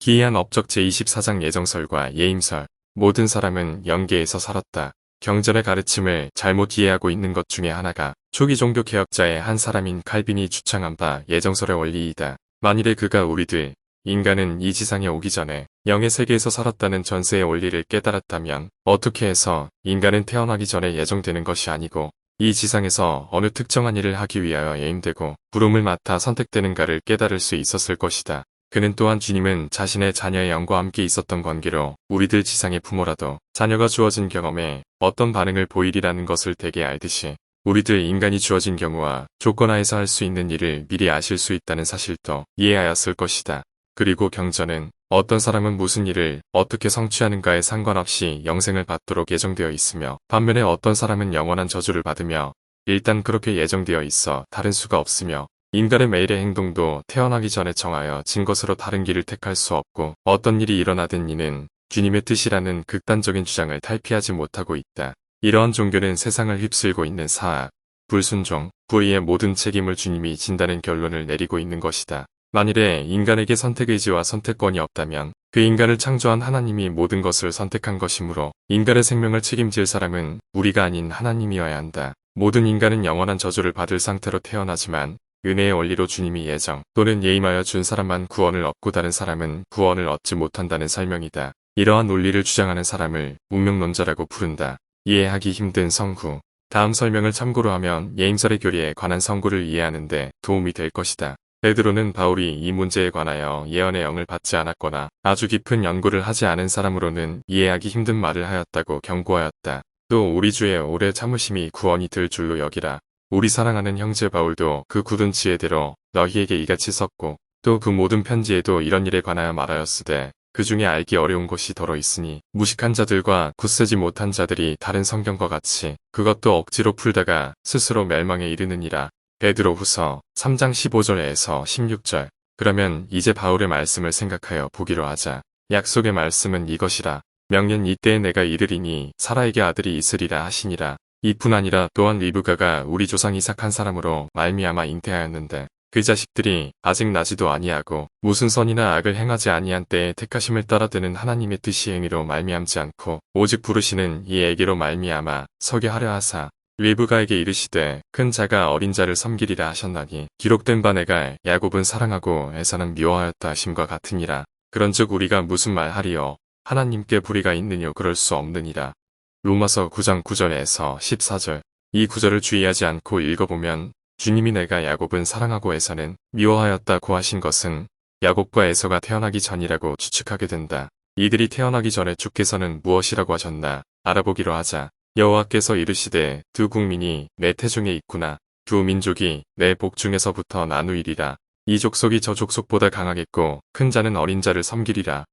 기이한 업적 제24장 예정설과 예임설. 모든 사람은 영계에서 살았다. 경전의 가르침을 잘못 이해하고 있는 것 중에 하나가 초기 종교 개혁자의 한 사람인 칼빈이 주창한 바 예정설의 원리이다. 만일에 그가 우리들, 인간은 이 지상에 오기 전에 영의 세계에서 살았다는 전세의 원리를 깨달았다면 어떻게 해서 인간은 태어나기 전에 예정되는 것이 아니고 이 지상에서 어느 특정한 일을 하기 위하여 예임되고 부름을 맡아 선택되는가를 깨달을 수 있었을 것이다. 그는 또한 주님은 자신의 자녀의 영과 함께 있었던 관계로 우리들 지상의 부모라도 자녀가 주어진 경험에 어떤 반응을 보이리라는 것을 대개 알듯이 우리들 인간이 주어진 경우와 조건 하에서 할 수 있는 일을 미리 아실 수 있다는 사실도 이해하였을 것이다. 그리고 경전은 어떤 사람은 무슨 일을 어떻게 성취하는가에 상관없이 영생을 받도록 예정되어 있으며 반면에 어떤 사람은 영원한 저주를 받으며 일단 그렇게 예정되어 있어 다른 수가 없으며 인간의 매일의 행동도 태어나기 전에 정하여 진 것으로 다른 길을 택할 수 없고 어떤 일이 일어나든 이는 주님의 뜻이라는 극단적인 주장을 탈피하지 못하고 있다. 이러한 종교는 세상을 휩쓸고 있는 사악, 불순종, 불의의 모든 책임을 주님이 진다는 결론을 내리고 있는 것이다. 만일에 인간에게 선택의지와 선택권이 없다면 그 인간을 창조한 하나님이 모든 것을 선택한 것이므로 인간의 생명을 책임질 사람은 우리가 아닌 하나님이어야 한다. 모든 인간은 영원한 저주를 받을 상태로 태어나지만 은혜의 원리로 주님이 예정 또는 예임하여 준 사람만 구원을 얻고 다른 사람은 구원을 얻지 못한다는 설명이다. 이러한 논리를 주장하는 사람을 운명론자라고 부른다. 이해하기 힘든 성구. 다음 설명을 참고로 하면 예임설의 교리에 관한 성구를 이해하는데 도움이 될 것이다. 베드로는 바울이 이 문제에 관하여 예언의 영을 받지 않았거나 아주 깊은 연구를 하지 않은 사람으로는 이해하기 힘든 말을 하였다고 경고하였다. 또 우리 주의 오래 참으심이 구원이 될 줄로 여기라. 우리 사랑하는 형제 바울도 그 굳은 지혜대로 너희에게 이같이 썼고 또 그 모든 편지에도 이런 일에 관하여 말하였으되 그 중에 알기 어려운 것이 더러 있으니 무식한 자들과 굳세지 못한 자들이 다른 성경과 같이 그것도 억지로 풀다가 스스로 멸망에 이르느니라. 베드로 후서 3장 15절에서 16절 그러면 이제 바울의 말씀을 생각하여 보기로 하자. 약속의 말씀은 이것이라. 명년 이때에 내가 이르리니 사라에게 아들이 있으리라 하시니라. 이뿐 아니라 또한 리브가가 우리 조상 이삭 한 사람으로 말미암아 잉태하였는데 그 자식들이 아직 나지도 아니하고 무슨 선이나 악을 행하지 아니한 때에 택하심을 따라드는 하나님의 뜻이 행위로 말미암지 않고 오직 부르시는 이 애기로 말미암아 서게 하려 하사 리브가에게 이르시되 큰 자가 어린 자를 섬기리라 하셨나니 기록된 바 내가 야곱은 사랑하고 에서는 미워하였다 하심과 같으니라. 그런즉 우리가 무슨 말 하리요? 하나님께 불의가 있느뇨? 그럴 수 없느니라 로마서 9장 9절에서 14절 이 구절을 주의하지 않고 읽어보면 주님이 내가 야곱은 사랑하고 에서는 미워하였다고 하신 것은 야곱과 에서가 태어나기 전이라고 추측하게 된다. 이들이 태어나기 전에 주께서는 무엇이라고 하셨나 알아보기로 하자. 여호와께서 이르시되 두 국민이 내 태중에 있구나. 두 민족이 내 복중에서부터 나누이리라. 이 족속이 저 족속보다 강하겠고 큰 자는 어린 자를 섬기리라.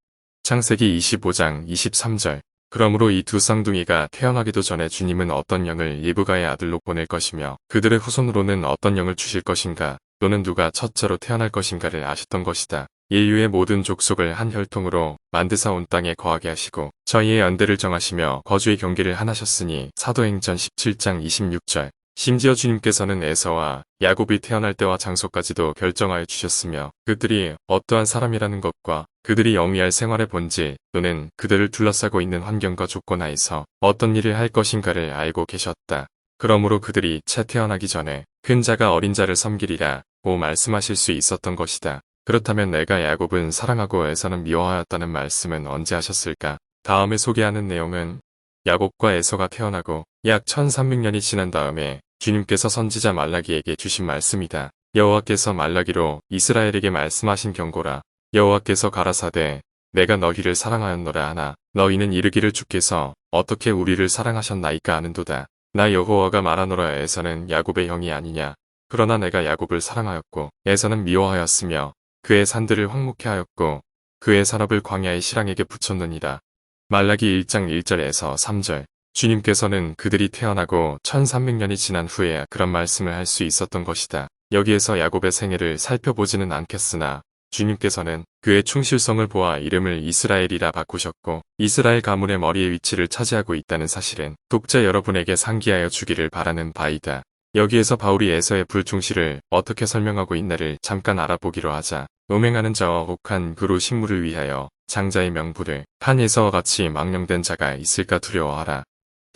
창세기 25장 23절 그러므로 이 두 쌍둥이가 태어나기도 전에 주님은 어떤 영을 예부가의 아들로 보낼 것이며 그들의 후손으로는 어떤 영을 주실 것인가 또는 누가 첫째로 태어날 것인가를 아셨던 것이다. 인류의 모든 족속을 한 혈통으로 만드사 온 땅에 거하게 하시고 저희의 연대를 정하시며 거주의 경계를 하나셨으니 사도행전 17장 26절 심지어 주님께서는 에서와 야곱이 태어날 때와 장소까지도 결정하여 주셨으며 그들이 어떠한 사람이라는 것과 그들이 영위할 생활의 본질 또는 그들을 둘러싸고 있는 환경과 조건 하에서 어떤 일을 할 것인가를 알고 계셨다. 그러므로 그들이 채 태어나기 전에 큰 자가 어린 자를 섬기리라 고 말씀하실 수 있었던 것이다. 그렇다면 내가 야곱은 사랑하고 에서는 미워하였다는 말씀은 언제 하셨을까? 다음에 소개하는 내용은 야곱과 에서가 태어나고 약 1300년이 지난 다음에 주님께서 선지자 말라기에게 주신 말씀이다. 여호와께서 말라기로 이스라엘에게 말씀하신 경고라. 여호와께서 가라사대 내가 너희를 사랑하였노라 하나 너희는 이르기를 주께서 어떻게 우리를 사랑하셨나이까 하는도다. 나 여호와가 말하노라 에서는 야곱의 형이 아니냐. 그러나 내가 야곱을 사랑하였고 에서는 미워하였으며 그의 산들을 황묵해 하였고 그의 산업을 광야의 실랑에게 붙였느니라. 말라기 1장 1절에서 3절 주님께서는 그들이 태어나고 1300년이 지난 후에 그런 말씀을 할 수 있었던 것이다. 여기에서 야곱의 생애를 살펴보지는 않겠으나 주님께서는 그의 충실성을 보아 이름을 이스라엘이라 바꾸셨고 이스라엘 가문의 머리의 위치를 차지하고 있다는 사실은 독자 여러분에게 상기하여 주기를 바라는 바이다. 여기에서 바울이 에서의 불충실을 어떻게 설명하고 있나를 잠깐 알아보기로 하자. 음행하는 자와 혹한 그로 식물을 위하여 장자의 명부를 판에서 같이 망령된 자가 있을까 두려워하라.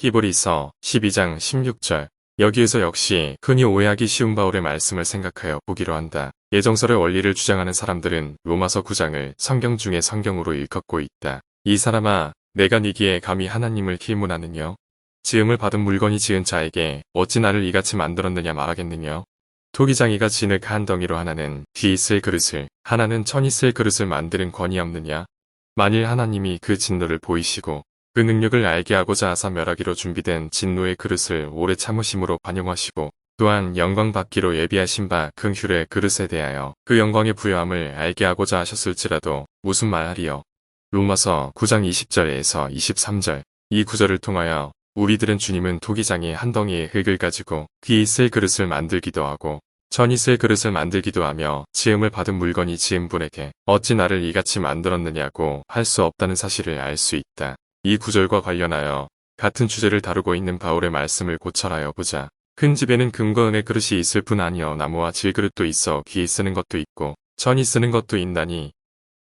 히브리서 12장 16절 여기에서 역시 흔히 오해하기 쉬운 바울의 말씀을 생각하여 보기로 한다. 예정설의 원리를 주장하는 사람들은 로마서 9장을 성경 중에 성경으로 일컫고 있다. 이 사람아, 내가 니기에 감히 하나님을 희문하느냐? 지음을 받은 물건이 지은 자에게 어찌 나를 이같이 만들었느냐 말하겠느냐? 토기장이가 진흙 한 덩이로 하나는 뒤 있을 그릇을, 하나는 천 있을 그릇을 만드는 권위 없느냐? 만일 하나님이 그 진노를 보이시고 그 능력을 알게 하고자 하사 멸하기로 준비된 진노의 그릇을 오래 참으심으로 반영하시고 또한 영광 받기로 예비하신 바 긍휼의 그릇에 대하여 그 영광의 부여함을 알게 하고자 하셨을지라도 무슨 말하리요. 로마서 9장 20절에서 23절 이 구절을 통하여 우리들은 주님은 토기장의 한 덩이의 흙을 가지고 귀 있을 그릇을 만들기도 하고 천 있을 그릇을 만들기도 하며 지음을 받은 물건이 지은 분에게 어찌 나를 이같이 만들었느냐고 할 수 없다는 사실을 알 수 있다. 이 구절과 관련하여 같은 주제를 다루고 있는 바울의 말씀을 고찰하여 보자. 큰 집에는 금과 은의 그릇이 있을 뿐 아니여 나무와 질그릇도 있어 귀에 쓰는 것도 있고 천이 쓰는 것도 있나니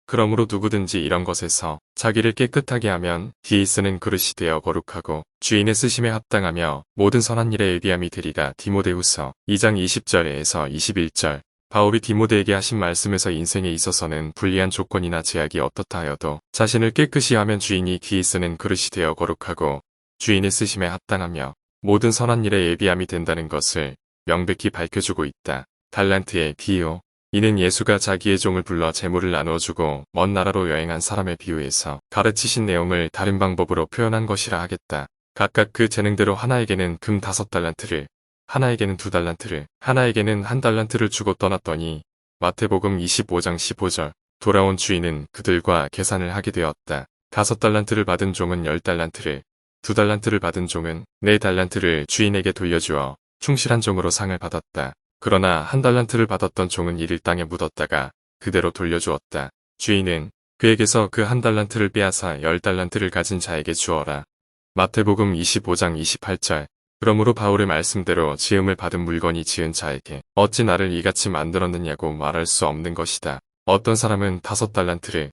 그러므로 누구든지 이런 것에서 자기를 깨끗하게 하면 뒤에 쓰는 그릇이 되어 거룩하고 주인의 쓰심에 합당하며 모든 선한 일에 예비함이 되리라 디모데후서 2장 20절에서 21절 바울이 디모데에게 하신 말씀에서 인생에 있어서는 불리한 조건이나 제약이 어떻다 하여도 자신을 깨끗이 하면 주인이 귀에 쓰는 그릇이 되어 거룩하고 주인의 쓰심에 합당하며 모든 선한 일에 예비함이 된다는 것을 명백히 밝혀주고 있다. 달란트의 비유 이는 예수가 자기의 종을 불러 재물을 나누어주고 먼 나라로 여행한 사람의 비유에서 가르치신 내용을 다른 방법으로 표현한 것이라 하겠다. 각각 그 재능대로 하나에게는 금 다섯 달란트를 하나에게는 두 달란트를, 하나에게는 한 달란트를 주고 떠났더니 마태복음 25장 15절 돌아온 주인은 그들과 계산을 하게 되었다. 다섯 달란트를 받은 종은 열 달란트를, 두 달란트를 받은 종은 네 달란트를 주인에게 돌려주어 충실한 종으로 상을 받았다. 그러나 한 달란트를 받았던 종은 이를 땅에 묻었다가 그대로 돌려주었다. 주인은 그에게서 그 한 달란트를 빼앗아 열 달란트를 가진 자에게 주어라. 마태복음 25장 28절 그러므로 바울의 말씀대로 지음을 받은 물건이 지은 자에게 어찌 나를 이같이 만들었느냐고 말할 수 없는 것이다. 어떤 사람은 다섯 달란트를,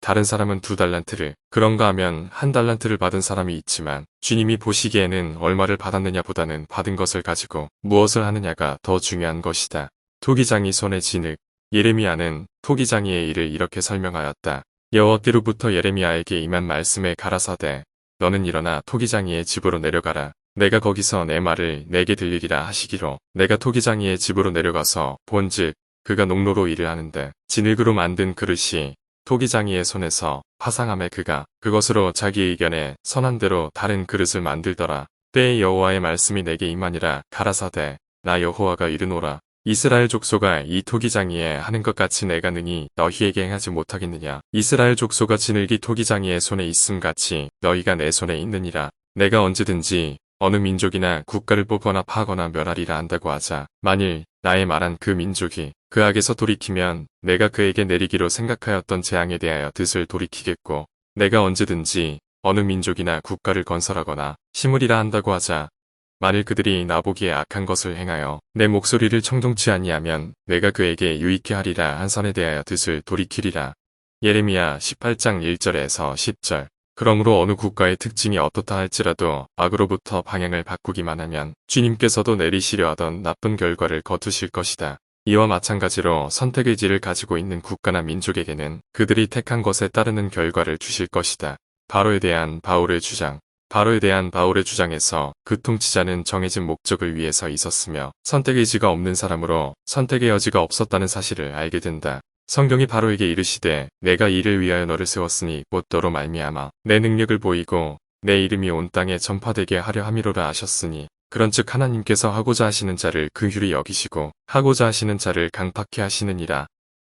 다른 사람은 두 달란트를, 그런가 하면 한 달란트를 받은 사람이 있지만 주님이 보시기에는 얼마를 받았느냐 보다는 받은 것을 가지고 무엇을 하느냐가 더 중요한 것이다. 토기장이 손에 진흙, 예레미야는 토기장이의 일을 이렇게 설명하였다. 여호와께로부터 예레미야에게 임한 말씀에 가라사대 너는 일어나 토기장이의 집으로 내려가라. 내가 거기서 내 말을 내게 들리리라 하시기로 내가 토기장이의 집으로 내려가서 본즉 그가 농로로 일을 하는데 진흙으로 만든 그릇이 토기장이의 손에서 화상함에 그가 그것으로 자기 의견에 선한 대로 다른 그릇을 만들더라. 때에 여호와의 말씀이 내게 임하니라. 가라사대 나 여호와가 이르노라. 이스라엘 족소가 이 토기장이에 하는 것 같이 내가 능히 너희에게 행하지 못하겠느냐? 이스라엘 족소가 진흙이 토기장이의 손에 있음 같이 너희가 내 손에 있느니라. 내가 언제든지 어느 민족이나 국가를 뽑거나 파거나 멸하리라 한다고 하자 만일 나의 말한 그 민족이 그 악에서 돌이키면 내가 그에게 내리기로 생각하였던 재앙에 대하여 뜻을 돌이키겠고 내가 언제든지 어느 민족이나 국가를 건설하거나 심으리라 한다고 하자 만일 그들이 나보기에 악한 것을 행하여 내 목소리를 청종치 아니하면 내가 그에게 유익케 하리라 한 선에 대하여 뜻을 돌이키리라. 예레미야 18장 1절에서 10절 그러므로 어느 국가의 특징이 어떻다 할지라도 악으로부터 방향을 바꾸기만 하면 주님께서도 내리시려 하던 나쁜 결과를 거두실 것이다. 이와 마찬가지로 선택의지를 가지고 있는 국가나 민족에게는 그들이 택한 것에 따르는 결과를 주실 것이다. 바로에 대한 바울의 주장 바로에 대한 바울의 주장에서 그 통치자는 정해진 목적을 위해서 있었으며 선택의지가 없는 사람으로 선택의 여지가 없었다는 사실을 알게 된다. 성경이 바로에게 이르시되 내가 이를 위하여 너를 세웠으니 곧 너로 말미암아 내 능력을 보이고 내 이름이 온 땅에 전파되게 하려 함이로라 하셨으니 그런즉 하나님께서 하고자 하시는 자를 긍휼히 여기시고 하고자 하시는 자를 강팍케 하시느니라.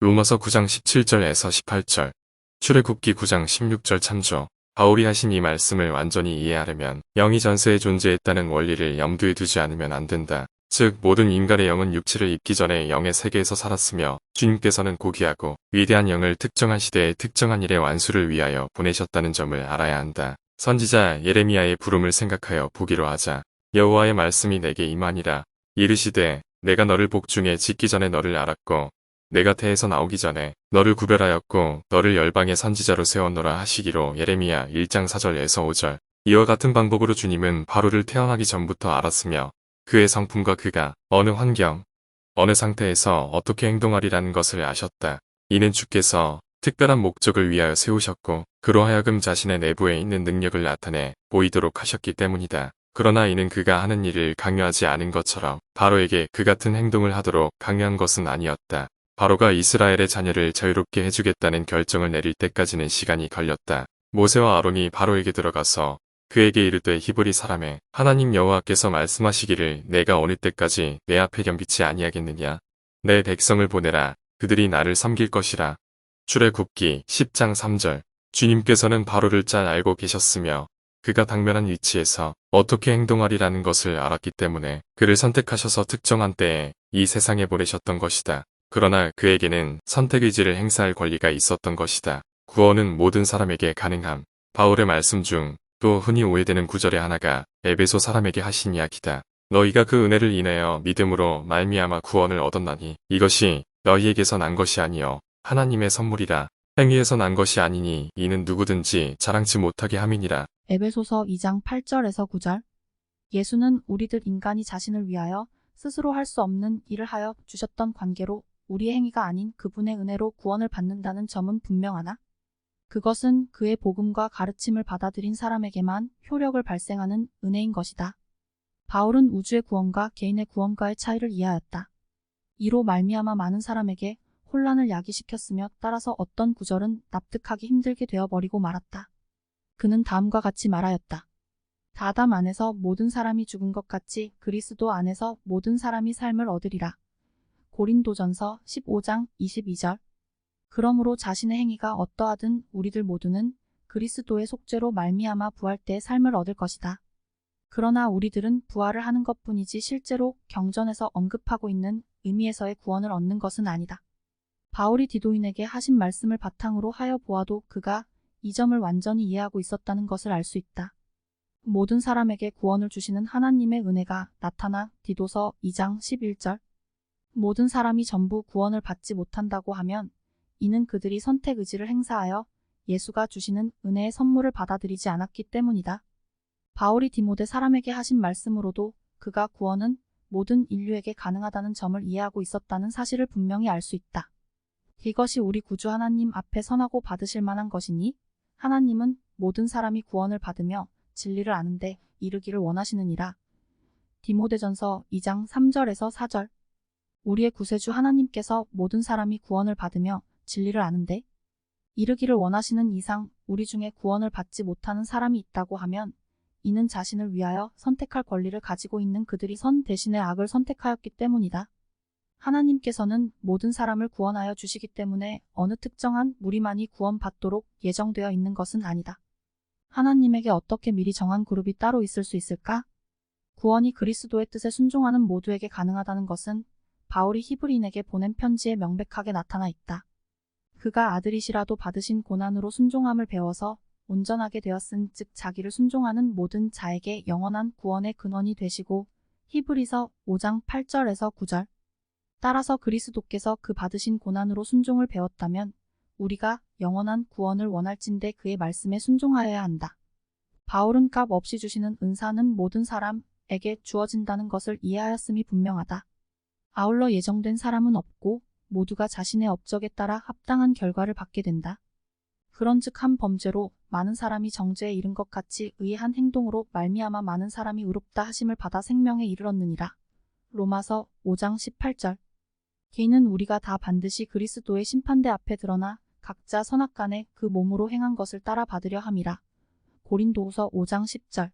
로마서 9장 17절에서 18절 출애굽기 9장 16절 참조 바울이 하신 이 말씀을 완전히 이해하려면 영이 전세에 존재했다는 원리를 염두에 두지 않으면 안 된다. 즉 모든 인간의 영은 육체를 입기 전에 영의 세계에서 살았으며 주님께서는 고귀하고 위대한 영을 특정한 시대에 특정한 일의 완수를 위하여 보내셨다는 점을 알아야 한다. 선지자 예레미야의 부름을 생각하여 보기로 하자. 여호와의 말씀이 내게 임하니라. 이르시되 내가 너를 복중에 짓기 전에 너를 알았고 내가 태에서 나오기 전에 너를 구별하였고 너를 열방의 선지자로 세웠노라 하시기로 예레미야 1장 4절에서 5절. 이와 같은 방법으로 주님은 바로를 태어나기 전부터 알았으며 그의 성품과 그가 어느 환경, 어느 상태에서 어떻게 행동하리라는 것을 아셨다. 이는 주께서 특별한 목적을 위하여 세우셨고 그로 하여금 자신의 내부에 있는 능력을 나타내 보이도록 하셨기 때문이다. 그러나 이는 그가 하는 일을 강요하지 않은 것처럼 바로에게 그 같은 행동을 하도록 강요한 것은 아니었다. 바로가 이스라엘의 자녀를 자유롭게 해주겠다는 결정을 내릴 때까지는 시간이 걸렸다. 모세와 아론이 바로에게 들어가서 그에게 이르되 히브리 사람의 하나님 여호와께서 말씀하시기를 내가 어느 때까지 내 앞에 겸비치 아니하겠느냐 내 백성을 보내라 그들이 나를 섬길 것이라 출애굽기 10장 3절 주님께서는 바로를 잘 알고 계셨으며 그가 당면한 위치에서 어떻게 행동하리라는 것을 알았기 때문에 그를 선택하셔서 특정한 때에 이 세상에 보내셨던 것이다. 그러나 그에게는 선택 의지를 행사할 권리가 있었던 것이다. 구원은 모든 사람에게 가능함. 바울의 말씀 중 또 흔히 오해되는 구절의 하나가 에베소 사람에게 하신 이야기다. 너희가 그 은혜를 인하여 믿음으로 말미암아 구원을 얻었나니 이것이 너희에게서 난 것이 아니요 하나님의 선물이라 행위에서 난 것이 아니니 이는 누구든지 자랑치 못하게 함이니라. 에베소서 2장 8절에서 9절. 예수는 우리들 인간이 자신을 위하여 스스로 할 수 없는 일을 하여 주셨던 관계로 우리의 행위가 아닌 그분의 은혜로 구원을 받는다는 점은 분명하나 그것은 그의 복음과 가르침을 받아들인 사람에게만 효력을 발생하는 은혜인 것이다. 바울은 우주의 구원과 개인의 구원과의 차이를 이해하였다. 이로 말미암아 많은 사람에게 혼란을 야기시켰으며 따라서 어떤 구절은 납득하기 힘들게 되어버리고 말았다. 그는 다음과 같이 말하였다. 다담 안에서 모든 사람이 죽은 것 같이 그리스도 안에서 모든 사람이 삶을 얻으리라. 고린도전서 15장 22절 그러므로 자신의 행위가 어떠하든 우리들 모두는 그리스도의 속죄로 말미암아 부활 때 삶을 얻을 것이다. 그러나 우리들은 부활을 하는 것뿐이지 실제로 경전에서 언급하고 있는 의미에서의 구원을 얻는 것은 아니다. 바울이 디도인에게 하신 말씀을 바탕으로 하여 보아도 그가 이 점을 완전히 이해하고 있었다는 것을 알 수 있다. 모든 사람에게 구원을 주시는 하나님의 은혜가 나타나 디도서 2장 11절 모든 사람이 전부 구원을 받지 못한다고 하면 이는 그들이 선택 의지를 행사하여 예수가 주시는 은혜의 선물을 받아들이지 않았기 때문이다. 바울이 디모데 사람에게 하신 말씀으로도 그가 구원은 모든 인류에게 가능하다는 점을 이해하고 있었다는 사실을 분명히 알 수 있다. 이것이 우리 구주 하나님 앞에 선하고 받으실 만한 것이니 하나님은 모든 사람이 구원을 받으며 진리를 아는데 이르기를 원하시느니라. 디모데전서 2장 3절에서 4절 우리의 구세주 하나님께서 모든 사람이 구원을 받으며 진리를 아는데 이르기를 원하시는 이상 우리 중에 구원을 받지 못하는 사람이 있다고 하면 이는 자신을 위하여 선택할 권리를 가지고 있는 그들이 선 대신에 악을 선택하였기 때문이다. 하나님께서는 모든 사람을 구원하여 주시기 때문에 어느 특정한 무리만이 구원받도록 예정되어 있는 것은 아니다. 하나님에게 어떻게 미리 정한 그룹이 따로 있을 수 있을까? 구원이 그리스도의 뜻에 순종하는 모두에게 가능하다는 것은 바울이 히브리인에게 보낸 편지에 명백하게 나타나 있다. 그가 아들이시라도 받으신 고난으로 순종함을 배워서 온전하게 되었은 즉 자기를 순종하는 모든 자에게 영원한 구원의 근원이 되시고 히브리서 5장 8절에서 9절 따라서 그리스도께서 그 받으신 고난으로 순종을 배웠다면 우리가 영원한 구원을 원할진대 그의 말씀에 순종하여야 한다. 바울은 값 없이 주시는 은사는 모든 사람에게 주어진다는 것을 이해하였음이 분명하다. 아울러 예정된 사람은 없고 모두가 자신의 업적에 따라 합당한 결과를 받게 된다. 그런즉 한 범죄로 많은 사람이 정죄에 이른 것 같이 의한 행동으로 말미암아 많은 사람이 의롭다 하심을 받아 생명에 이르렀느니라. 로마서 5장 18절 개인은 우리가 다 반드시 그리스도의 심판대 앞에 드러나 각자 선악간에 그 몸으로 행한 것을 따라 받으려 함이라. 고린도후서 5장 10절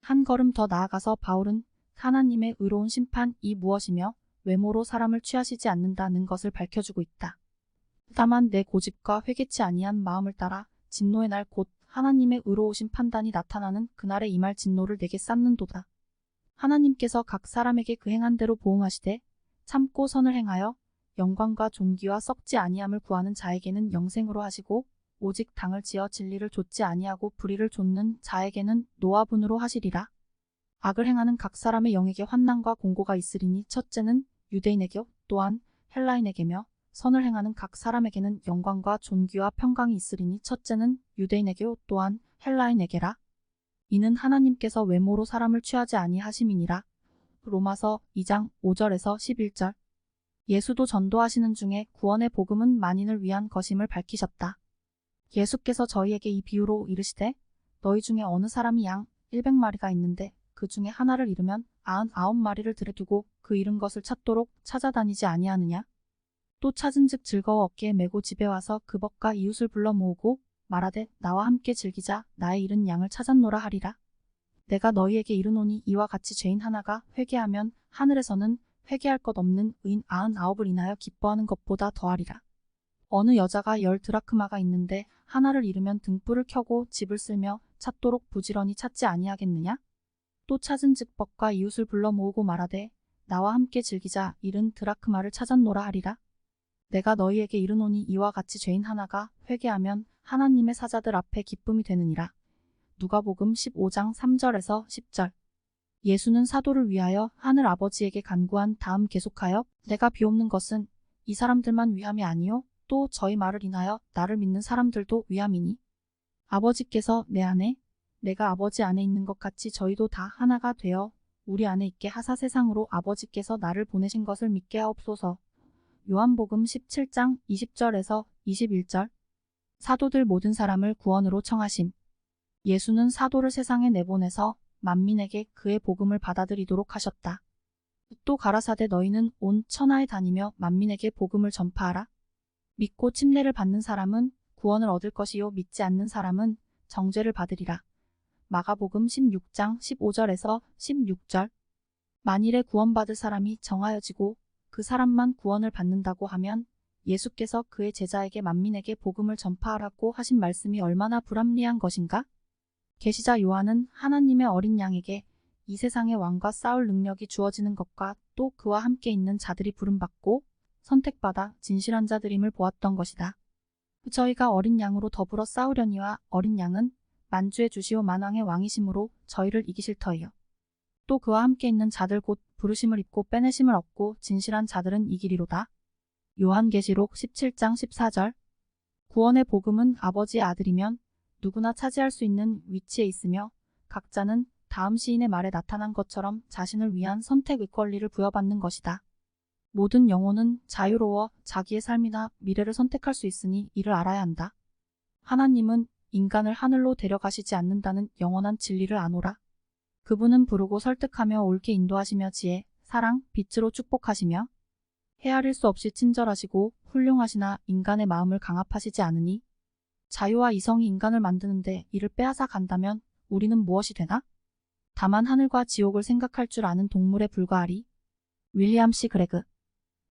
한 걸음 더 나아가서 바울은 하나님의 의로운 심판이 무엇이며 외모로 사람을 취하시지 않는다는 것을 밝혀주고 있다. 다만 내 고집과 회개치 아니한 마음을 따라 진노의 날 곧 하나님의 의로우신 판단이 나타나는 그날에 임할 진노를 내게 쌓는도다. 하나님께서 각 사람에게 그 행한 대로 보응하시되 참고 선을 행하여 영광과 존귀와 썩지 아니함을 구하는 자에게는 영생으로 하시고 오직 당을 지어 진리를 좇지 아니하고 불의를 좇는 자에게는 노아분으로 하시리라. 악을 행하는 각 사람의 영에게 환난과 공고가 있으리니 첫째는 유대인에게 또한 헬라인에게며 선을 행하는 각 사람에게는 영광과 존귀와 평강이 있으리니 첫째는 유대인에게 또한 헬라인에게라. 이는 하나님께서 외모로 사람을 취하지 아니하심이니라. 로마서 2장 5절에서 11절. 예수도 전도하시는 중에 구원의 복음은 만인을 위한 것임을 밝히셨다. 예수께서 저희에게 이 비유로 이르시되 너희 중에 어느 사람이 양 100마리가 있는데 그 중에 하나를 잃으면 99마리를 들여두고 그 잃은 것을 찾도록 찾아다니지 아니하느냐? 또 찾은즉 즐거워 어깨에 메고 집에 와서 그 법과 이웃을 불러 모으고 말하되 나와 함께 즐기자 나의 잃은 양을 찾았노라 하리라. 내가 너희에게 이르노니 이와 같이 죄인 하나가 회개하면 하늘에서는 회개할 것 없는 의인 아흔 아홉을 인하여 기뻐하는 것보다 더하리라. 어느 여자가 열 드라크마가 있는데 하나를 잃으면 등불을 켜고 집을 쓸며 찾도록 부지런히 찾지 아니하겠느냐? 또 찾은 즉법과 이웃을 불러 모으고 말하되 나와 함께 즐기자 잃은 드라크마를 찾았노라 하리라. 내가 너희에게 이르노니 이와 같이 죄인 하나가 회개하면 하나님의 사자들 앞에 기쁨이 되느니라. 누가복음 15장 3절에서 10절. 예수는 사도를 위하여 하늘 아버지에게 간구한 다음 계속하여 내가 비옵는 것은 이 사람들만 위함이 아니요 또 저희 말을 인하여 나를 믿는 사람들도 위함이니 아버지께서 내 안에 내가 아버지 안에 있는 것 같이 저희도 다 하나가 되어 우리 안에 있게 하사 세상으로 아버지께서 나를 보내신 것을 믿게 하옵소서. 요한복음 17장 20절에서 21절 사도들 모든 사람을 구원으로 청하심. 예수는 사도를 세상에 내보내서 만민에게 그의 복음을 받아들이도록 하셨다. 또 가라사대 너희는 온 천하에 다니며 만민에게 복음을 전파하라. 믿고 침례를 받는 사람은 구원을 얻을 것이요 믿지 않는 사람은 정죄를 받으리라. 마가복음 16장 15절에서 16절 만일에 구원받을 사람이 정하여지고 그 사람만 구원을 받는다고 하면 예수께서 그의 제자에게 만민에게 복음을 전파하라고 하신 말씀이 얼마나 불합리한 것인가? 계시자 요한은 하나님의 어린 양에게 이 세상의 왕과 싸울 능력이 주어지는 것과 또 그와 함께 있는 자들이 부름받고 선택받아 진실한 자들임을 보았던 것이다. 저희가 어린 양으로 더불어 싸우려니와 어린 양은 만주의 주시오 만왕의 왕이심으로 저희를 이기실 터이요. 또 그와 함께 있는 자들 곧 부르심을 입고 빼내심을 얻고 진실한 자들은 이기리로다. 요한계시록 17장 14절 구원의 복음은 아버지의 아들이면 누구나 차지할 수 있는 위치에 있으며 각자는 다음 시인의 말에 나타난 것처럼 자신을 위한 선택의 권리를 부여받는 것이다. 모든 영혼은 자유로워 자기의 삶이나 미래를 선택할 수 있으니 이를 알아야 한다. 하나님은 인간을 하늘로 데려가시지 않는다는 영원한 진리를 아노라. 그분은 부르고 설득하며 옳게 인도하시며 지혜, 사랑, 빛으로 축복하시며 헤아릴 수 없이 친절하시고 훌륭하시나 인간의 마음을 강압하시지 않으니 자유와 이성이 인간을 만드는데 이를 빼앗아 간다면 우리는 무엇이 되나? 다만 하늘과 지옥을 생각할 줄 아는 동물에 불과하리. 윌리엄 씨 그레그